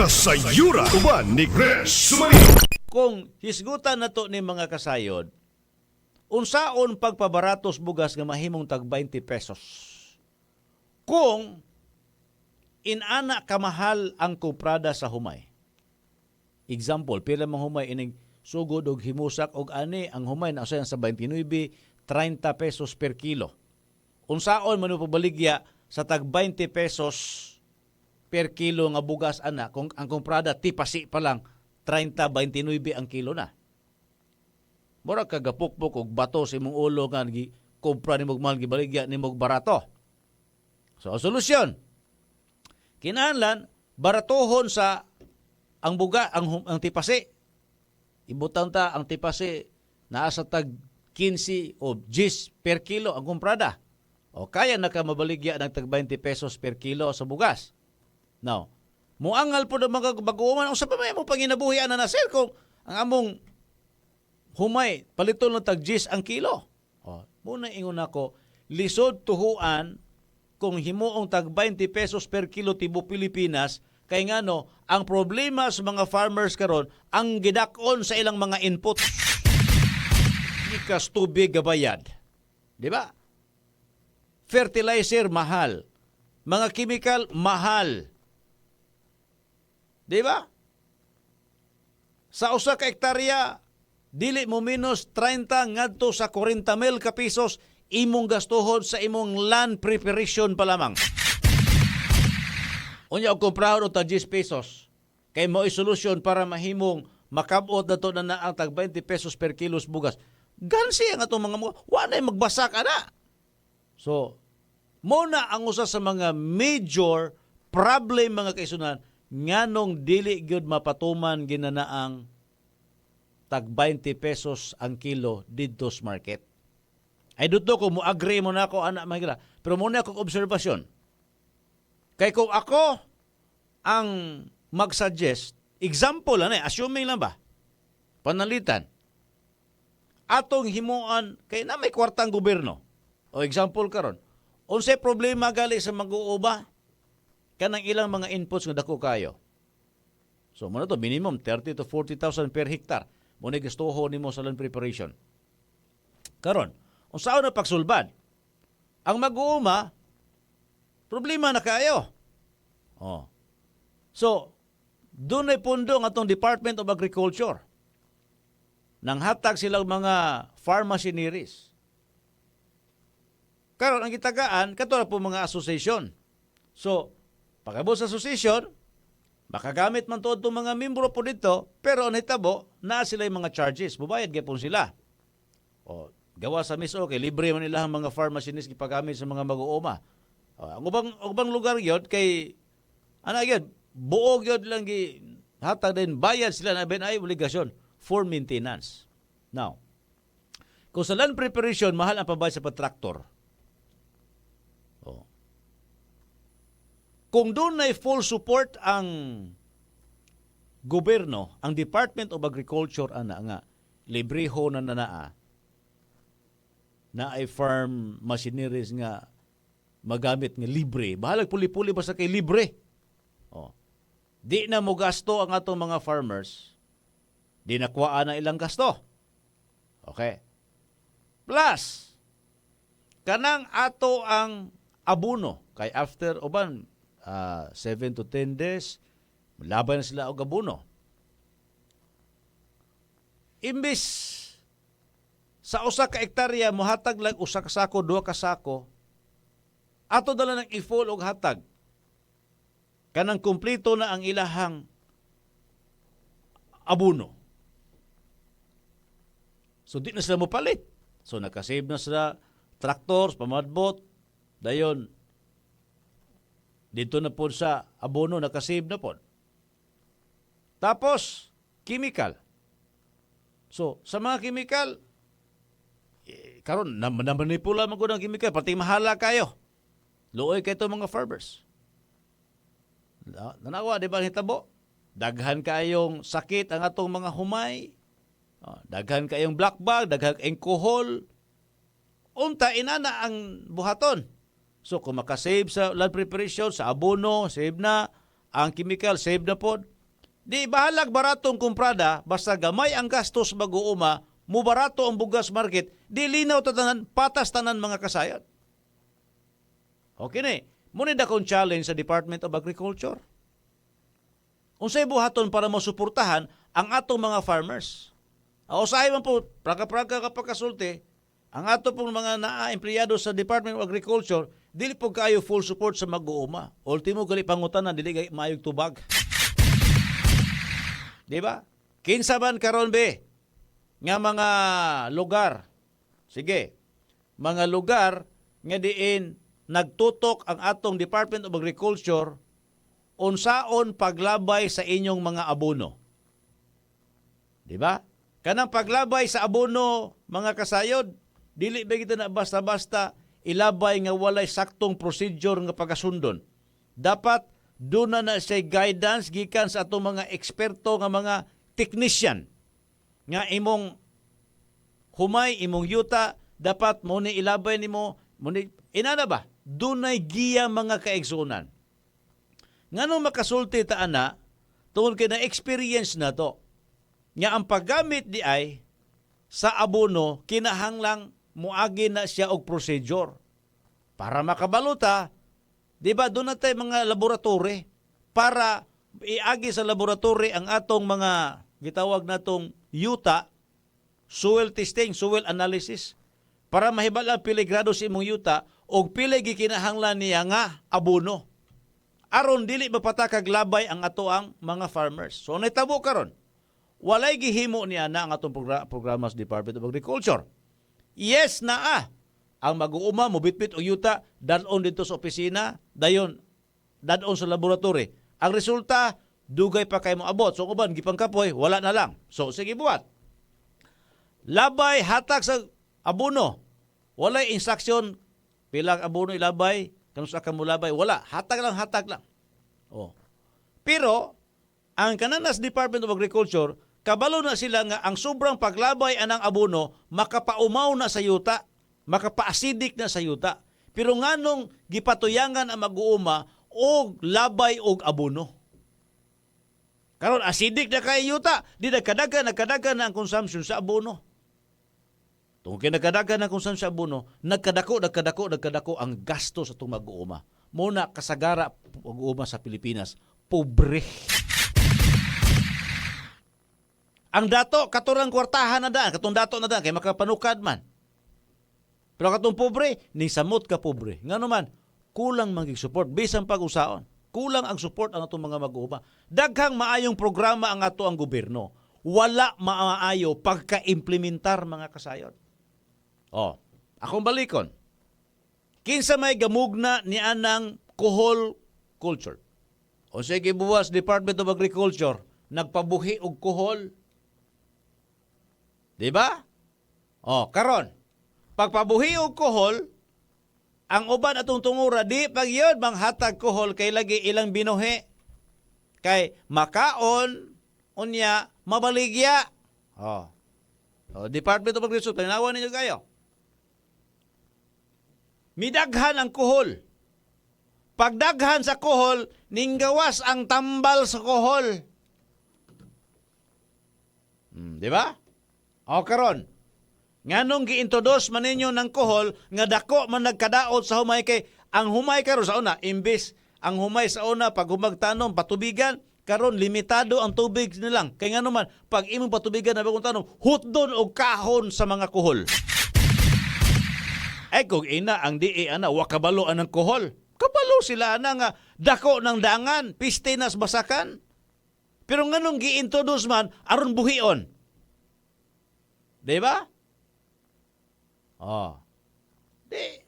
Kasayura uban ni Chris kung hisgutan na to ni mga kasayod, unsaon pagpabaratos bugas nga mahimong tag 20 pesos. Kung inana kamahal ang kuprada sa humay. Example, pila mang humay ining sugod og himusak og ani ang humay na usayan sa 29 30 pesos per kilo. Unsaon man pabaligya sa tag 20 pesos per kilo nga bugas ana kung ang kumprada tipasi pa lang 30 29 ang kilo na. Mura ka gapukpok og bato sa imong ulo nga gi kumpra ni mahal gibaligya ni barato. So solusyon kinahanglan baratohon sa ang buga ang ang tipasi. Ibutang ta ang tipasi naa sa tag 15 o 10 per kilo ang kumprada. O kaya na ka mabaligya ng tag 20 pesos per kilo sa bugas. Now, muangal po ng mga baguman. Ang sa pa may mo panginabuhi na na sir kung ang among humay, paliton ng tag 10 ang kilo. O, muna ingon ako, lisod tuhuan kung himuong tag 20 pesos per kilo tibo Pilipinas, kay nga no, ang problema sa mga farmers karon ang gidakon sa ilang mga input. Ikas tubig gabayad. Di ba? Fertilizer mahal. Mga chemical mahal. Di ba? Sa usa ka hektarya, dili mo minus 30 ngadto sa 40 mil ka imong gastuhon sa imong land preparation pa lamang. Unya og kumprahon og tag 10 pesos. Kay mo solusyon para mahimong makabot na to na na ang tag 20 pesos per kilos bugas. Gansi ang atong mga mga, wala magbasa ka na. So, mo na ang usa sa mga major problem mga kaisunan nganong dili gyud mapatuman ginanaang tag 20 pesos ang kilo didto sa market. Ay dito ko mo agree mo na ako ana mahigla. Pero muna akong obserbasyon. Kay kung ako ang mag-suggest, example ano eh, assuming lang ba? Panalitan. Atong himuan kay na may kwartang gobyerno. O example karon. Unsay problema gali sa mag-uuba? Kanang ilang mga inputs nga dako kayo. So mo to minimum 30 to 40,000 per hektar. Mo ni gustuho nimo sa land preparation. Karon, unsaon na pagsulbad? Ang mag-uuma problema na kayo. Oh. So, doon ay pundo ang atong Department of Agriculture. Nang hatag silang mga farm machineries. Karon ang gitagaan katulad po mga association. So, pagkabot sa association, makagamit man to mga membro po dito, pero ang hitabo, na sila yung mga charges. Bubayad gyapon sila. O, gawa sa miso, kay libre man nila ang mga farm machines gipagamit sa mga mag-uuma. O, ang ubang, ubang lugar yun, kay, ano yun, buog yun lang gi, hatag din, bayad sila na ben ay obligasyon for maintenance. Now, kung sa land preparation, mahal ang pabayad sa patraktor. Kung doon ay full support ang gobyerno, ang Department of Agriculture ana nga libreho na nanaa na ay farm machineries nga magamit nga libre. Bahalag puli-puli basta kay libre. Oh. Di na mo gasto ang atong mga farmers. Di nakuhaan ang ilang gasto. Okay. Plus, kanang ato ang abuno kay after uban ah, 7 to 10 days laban na sila og abuno imbis sa usa ka hektarya mohatag lang usa ka sako duha ka sako ato dala ng i-full og hatag. Kanang kumpleto na ang ilahang abuno. So di na sila mopalit. So nakasave na sila. Tractors, pamadbot, dayon dito na po sa abono nakasave na po. Tapos chemical. So sa mga chemical eh, karon na namanipula man gud ang chemical pati mahala kayo. Luoy kay to mga farmers. Na- Nanawa di ba hitabo? Daghan kayong sakit ang atong mga humay. Oh, daghan kayong black bag, daghan kayong kuhol. Unta inana ang buhaton. So kung makasave sa land preparation, sa abono, save na, ang chemical save na pod. Di bahalag baratong kumprada basta gamay ang gastos mag-uuma, mo barato ang bugas market, di linaw tatanan, patas tanan mga kasayad. Okay ni. Muna dakong challenge sa Department of Agriculture. Unsay buhaton para masuportahan ang atong mga farmers. Ah, Usahay man po, praga-praga kapag kasulti, ang ato pong mga naa-empleyado sa Department of Agriculture, dili po kayo full support sa mag-uuma. Ultimo gali pangutanan, dili kay maayog tubag. Di ba? Kinsa man karon be nga mga lugar. Sige. Mga lugar nga diin nagtutok ang atong Department of Agriculture unsaon paglabay sa inyong mga abono. Di ba? Kanang paglabay sa abono, mga kasayod, dili ba kita na basta-basta ilabay nga walay saktong procedure nga pagasundon. Dapat doon na na siya guidance gikan sa atong mga eksperto nga mga technician. Nga imong humay imong yuta dapat mo ni ilabay nimo mo ni inana ba? Dunay giya mga kaigsunan. Nganong makasulti ta ana tungod kay na experience na to? Nga ang paggamit di ay sa abono kinahanglang muagi na siya og procedure para makabaluta di ba doon na tayo mga laboratory para iagi sa laboratory ang atong mga gitawag natong yuta soil testing, soil analysis para mahibala pili grado sa imong yuta og pili gikinahanglan niya nga abono. Aron dili mapatakag labay ang ato ang mga farmers. So nitabo karon. Walay gihimo niya na ang atong progra- programa sa Department of Agriculture. Yes na ah. Ang mag-uuma mo bitbit og yuta dadon dito sa opisina, dayon dadon sa laboratory. Ang resulta dugay pa kay mo abot. So uban gipangkapoy, wala na lang. So sige buhat labay hatag sa abono. Walay instruction pilang abono ilabay, kanus ka mo labay, wala. Hatag lang, hatag lang. Oh. Pero ang kananas Department of Agriculture, kabalo na sila nga ang sobrang paglabay anang abono makapaumaw na sa yuta, makapa-acidic na sa yuta. Pero nganong gipatuyangan ang mag-uuma og labay og abono. Karon acidic na kay yuta, di nagkadagan nagkadagan na ang consumption sa abono. Tungkol kay nagkadagan na consumption sa abono, nagkadako nagkadako nagkadako ang gasto sa itong mag-uuma. Muna kasagara mag-uuma sa Pilipinas, pobre. Ang dato katurang kwartahan na daan, katong dato na daan kay makapanukad man. Pero katong pobre, ni samot ka pobre. Nga naman, kulang magig support bisan pag-usaon. Kulang ang support ang atong mga mag-uuma. Daghang maayong programa ang ato ang gobyerno. Wala maayo pagka-implementar mga kasayod. Oh, akong balikon. Kinsa may gamugna ni anang kuhol culture. O sige buwas Department of Agriculture nagpabuhi og kuhol. Di ba? Oh, karon. Pagpabuhi og kuhol, ang uban atong tungura di pag yun manghatag kuhol kay lagi ilang binuhi. Kay makaon unya mabaligya. Oh. oh Department of Agriculture, tanawan ninyo kayo. Midaghan ang kuhol. Pagdaghan sa kuhol, ninggawas ang tambal sa kuhol. Hmm, di ba? O karon, nganong giintroduce man ninyo ng kuhol nga dako man nagkadaot sa humay kay ang humay karon sa una imbis ang humay sa una pag humagtanom patubigan karon limitado ang tubig nilang. Kay ngano man pag imong patubigan na bagong tanom hutdon og kahon sa mga kuhol ay kung ina ang di ana wa kabalo ang kuhol kabalo sila na nga dako ng dangan piste nas basakan. Pero nganong giintroduce man aron buhion Di ba? Oh. Di,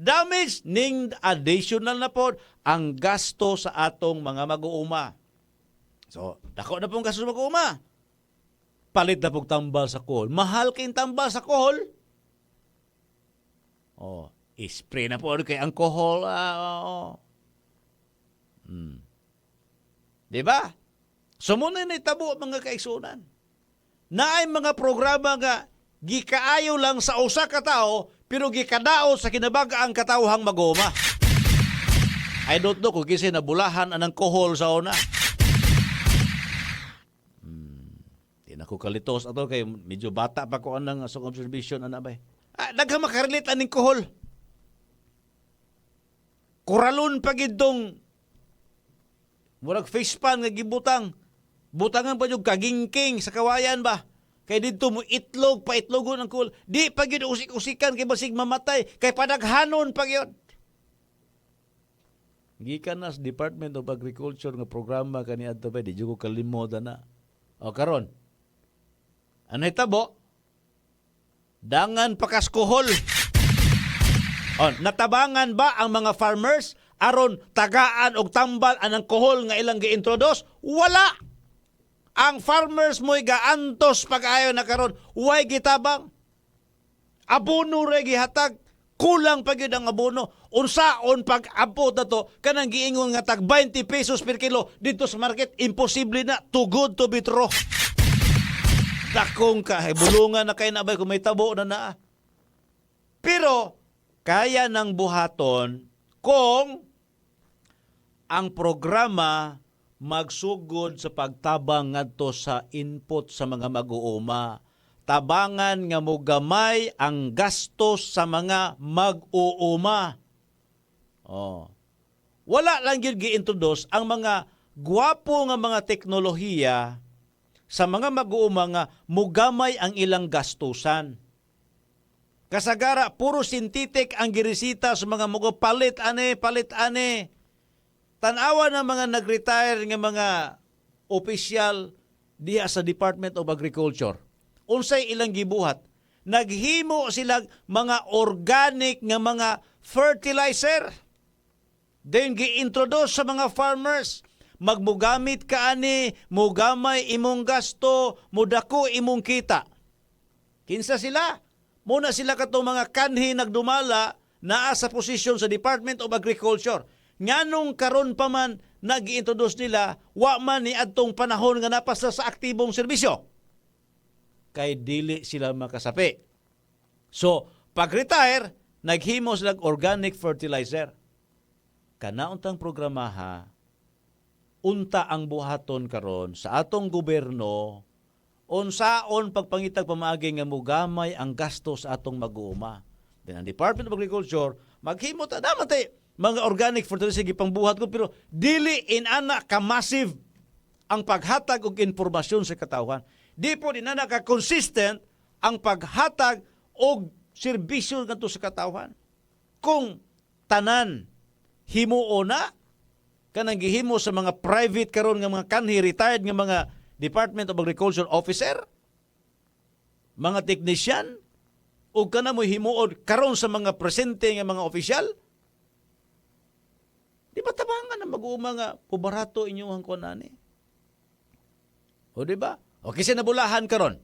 damage ning additional na po ang gasto sa atong mga mag-uuma. So, dako na pong gasto sa mag-uuma. Palit na pong tambal sa kohol. Mahal kayong tambal sa kohol. Oh, spray na po kay ang kohol. Ah, oh. Hmm. Di ba? So, muna na itabo mga kaigsunan na ay mga programa nga gikaayo lang sa usa ka tawo pero gikadao sa kinabag-ang katawhang magoma. I don't know kung kasi nabulahan anang kohol sa una. Hmm. Di na ko kalitos ato kay medyo bata pa ko anang asong observation ana bay. Ah, daghang makarelate aning kohol. Kuralon pa gid tong murag face pan nga gibutang. Butangan pa yung kagingking sa kawayan ba? Kay dito mo itlog pa itlogon ang kul. Di pa gyud usik-usikan kay basig mamatay kay padaghanon pa gyud. Gikan na sa Department of Agriculture nga programa kani adto ba di ko kalimot na. O karon. Ano hitabo? Dangan pakaskohol. O, natabangan ba ang mga farmers aron tagaan og tambal anang kohol nga ilang gi-introduce? Wala. Ang farmers mo'y gaantos pag-ayo na karon, way gitabang. Abono re gihatag, kulang pa gyud ang abono. Unsaon pag abot na to, kanang giingon nga tag 20 pesos per kilo dito sa market, imposible na, too good to be true. Dakong ka, bulungan na kayo na ba kung may tabo na na. Pero, kaya ng buhaton kung ang programa magsugod sa pagtabang ngadto sa input sa mga mag-uuma. Tabangan nga mogamay ang gastos sa mga mag-uuma. Oh. Wala lang gyud gi-introduce ang mga gwapo nga mga teknolohiya sa mga mag-uuma nga mugamay ang ilang gastusan. Kasagara, puro sintetik ang girisita sa mga mugo palit ane, palit ane. Tanawa ng mga nag-retire nga mga opisyal diha sa Department of Agriculture. Unsay ilang gibuhat? Naghimo silang mga organic nga mga fertilizer. Then gi-introduce sa mga farmers magmugamit ka ani, mugamay imong gasto, mudako imong kita. Kinsa sila? Muna sila katong mga kanhi nagdumala naa sa posisyon sa Department of Agriculture. Nganong karon pa man nag-introduce nila, wa man ni adtong panahon nga napasa sa aktibong serbisyo. Kay dili sila makasapi. So, pag-retire, naghimo sila organic fertilizer. Kanauntang programaha, unta ang buhaton karon sa atong gobyerno unsaon pagpangitag pamaagi nga mugamay ang gasto sa atong mag-uuma. Then ang Department of Agriculture maghimo ta naman tay mga organic fertilizer gipangbuhat ko pero dili in ana ka massive ang paghatag og impormasyon sa katawhan. Di po din ana ka consistent ang paghatag og serbisyo ngadto sa katawhan. Kung tanan himuo na kanang gihimo sa mga private karon nga mga kanhi retired nga mga Department of Agriculture officer, mga technician, o kana mo himuod karon sa mga presente nga mga opisyal, di ba tabangan ang mag-uuma nga pubarato inyong kunani? O di ba? O kasi nabulahan karon.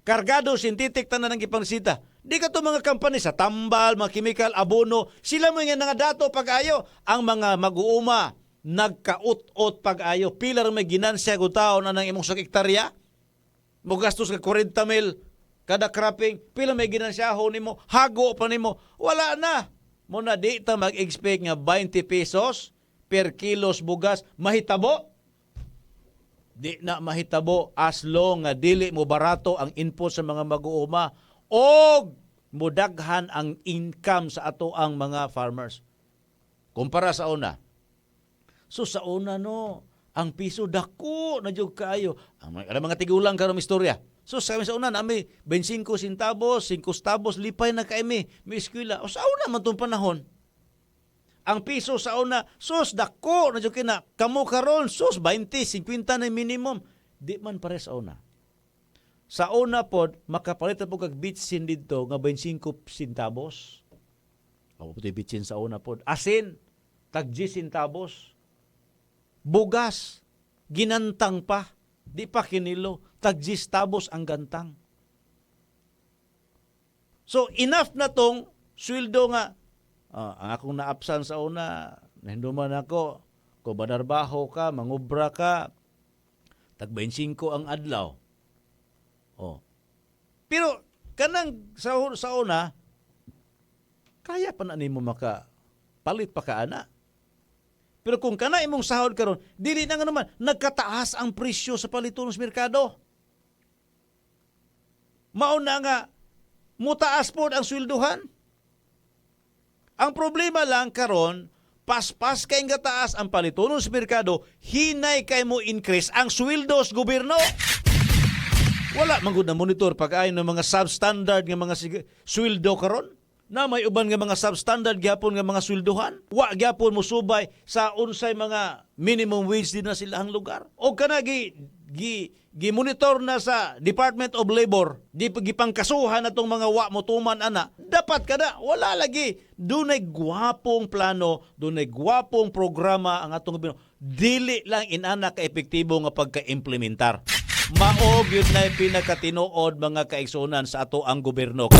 Kargado, sintetik tanan ng ipangsita. Di ka to mga company sa tambal, mga chemical, abono, sila mo nga nga dato pag-ayo. Ang mga mag-uuma, nagkaut-ot pag-ayo. Pila rin may ginansya ko tao na ng imong sakiktarya. Mo gastos ka 40 mil kada cropping. Pila may ginansya ho nimo. Hago pa nimo. Wala na. Mo na di ta mag-expect nga 20 pesos per kilos bugas mahitabo. Di na mahitabo as long nga dili mo barato ang input sa mga mag-uuma og mudaghan ang income sa ato ang mga farmers. Kumpara sa una, So sa una no, ang piso dako na jud kaayo. Ang mga, tigulang karon istorya. So sa sa una nami 25 centavos, 5 centavos lipay na kay mi, mi eskwela. O sa una man tong panahon. Ang piso sa una, sus dako na kina. Kamo karon sus 20, 50 na minimum. Di man pare sa una. Sa una pod makapalit po kag bitsin didto nga 25 centavos. Amo puti bitsin sa una pod. Asin tag 10 centavos bugas, ginantang pa, di pa kinilo, tagjistabos ang gantang. So, enough na tong sweldo nga, ah, ang akong naapsan sa una, nahinduman ako, kung manarbaho ka, mangubra ka, tag 25 ang adlaw. Oh. Pero, kanang sa, sa una, kaya pa na nimo maka palit pa ka ana Pero kung kana imong sahod karon, dili na nga naman nagkataas ang presyo sa paliton sa merkado. Mao na nga mutaas pod ang swelduhan. Ang problema lang karon, paspas kay nga taas ang paliton sa merkado, hinay kay mo increase ang sweldo sa gobyerno. Wala man na monitor pag-ayon ng mga substandard nga mga sweldo karon na may uban nga mga substandard gyapon nga mga sweldohan. Wa gyapon mo subay sa unsay mga minimum wage din na silahang lugar. O kana gi gi gi-monitor na sa Department of Labor, di pa gipangkasuhan atong mga wa motuman ana. Dapat kada wala lagi dunay gwapong plano, dunay gwapong programa ang atong gobyerno. Dili lang inana ka epektibo nga pagka-implementar. Maog yun na pinakatinuod mga kaigsunan sa ato ang gobyerno.